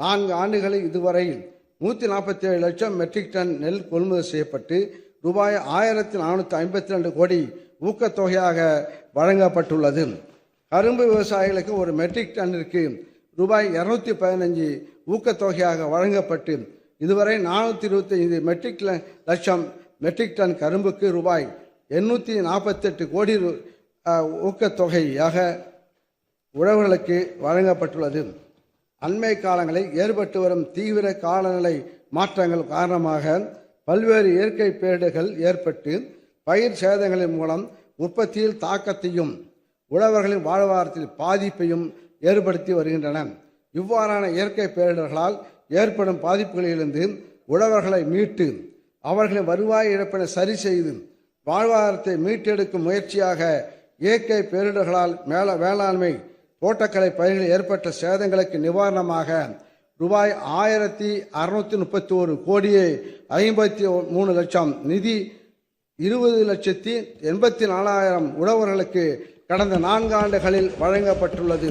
நான்கு ஆண்டுகளில் இதுவரையில் நூற்றி நாற்பத்தி ஏழு லட்சம் மெட்ரிக் டன் நெல் கொள்முதல் செய்யப்பட்டு ரூபாய் ஆயிரத்தி நானூற்றி ஐம்பத்தி ரெண்டு கோடி ஊக்கத்தொகையாக வழங்கப்பட்டுள்ளது. கரும்பு விவசாயிகளுக்கு ஒரு மெட்ரிக் டன்னிற்கு ரூபாய் இரநூத்தி பதினஞ்சு ஊக்கத்தொகையாக வழங்கப்பட்டு இதுவரை நானூற்றி இருபத்தைந்து மெட்ரிக் லட்சம் மெட்ரிக் டன் கரும்புக்கு ரூபாய் எண்ணூற்றி நாற்பத்தெட்டு கோடி ஊக்கத்தொகையாக உழவர்களுக்கு வழங்கப்பட்டுள்ளது. அண்மை காலங்களில் ஏற்பட்டு வரும் தீவிர காலநிலை மாற்றங்கள் காரணமாக பல்வேறு இயற்கை பேடுகள் ஏற்பட்டு பயிர் சேதங்களின் மூலம் உற்பத்தியில் தாக்கத்தையும் உழவர்களின் வாழ்வாதாரத்தில் பாதிப்பையும் ஏற்படுத்தி வருகின்றன. இவ்வாறான இயற்கை பேரிடர்களால் ஏற்படும் பாதிப்புகளிலிருந்து உழவர்களை மீட்டு அவர்களின் வருவாய் இழப்பினை சரி செய்து வாழ்வாதாரத்தை மீட்டெடுக்கும் முயற்சியாக இயற்கை பேரிடர்களால் மேல வேளாண்மை தோட்டக்கலை பயிர்கள் ஏற்பட்ட சேதங்களுக்கு நிவாரணமாக ரூபாய் ஆயிரத்தி அறுநூத்தி முப்பத்தி ஒரு கோடியே ஐம்பத்தி மூணு லட்சம் நிதி இருபது லட்சத்தி எண்பத்தி நாலாயிரம் உழவர்களுக்கு கடந்த நான்காண்டுகளில் வழங்கப்பட்டுள்ளது.